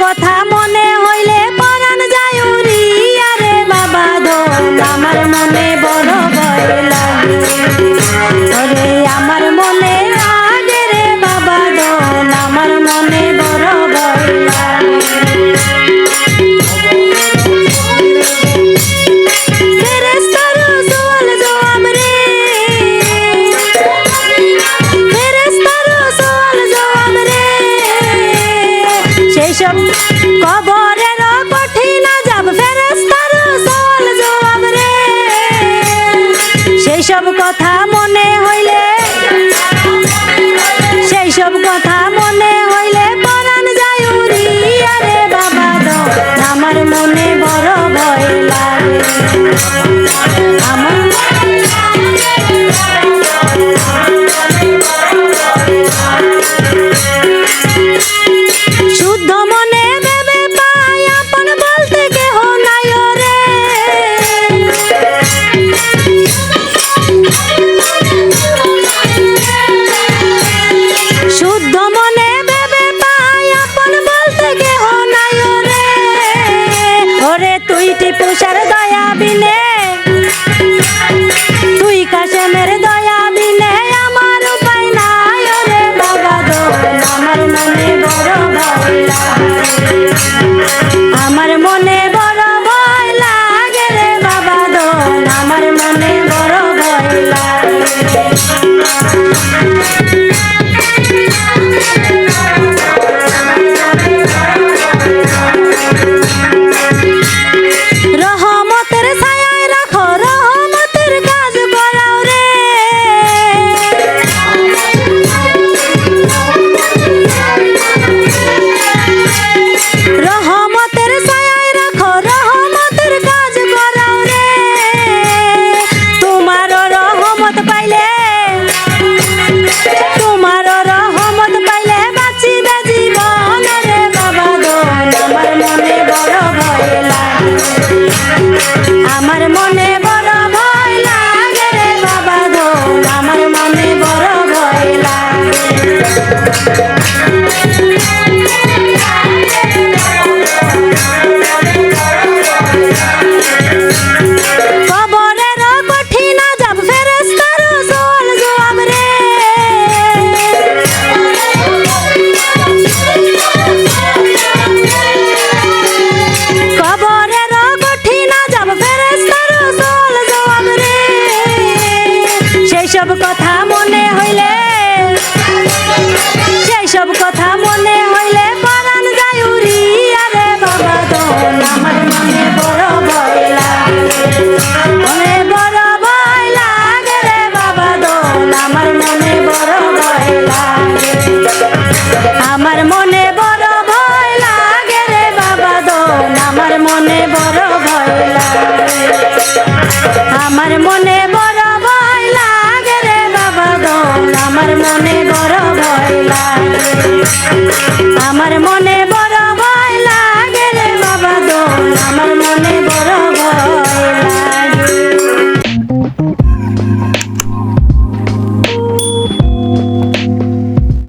কথা কবরের কঠিন যাব ফেরেস্তার সওয়াল জবাব রে। সেই সব কথা মনে হইলে, সেই সব কথা I'm on poner এইসব কথা মনে হইলে পরাণ যায় উড়ি আরে বাবা দোল আমার মনে বড় ভয় লাগে। বড় ভয় লাগে রে বাবা আমার মনে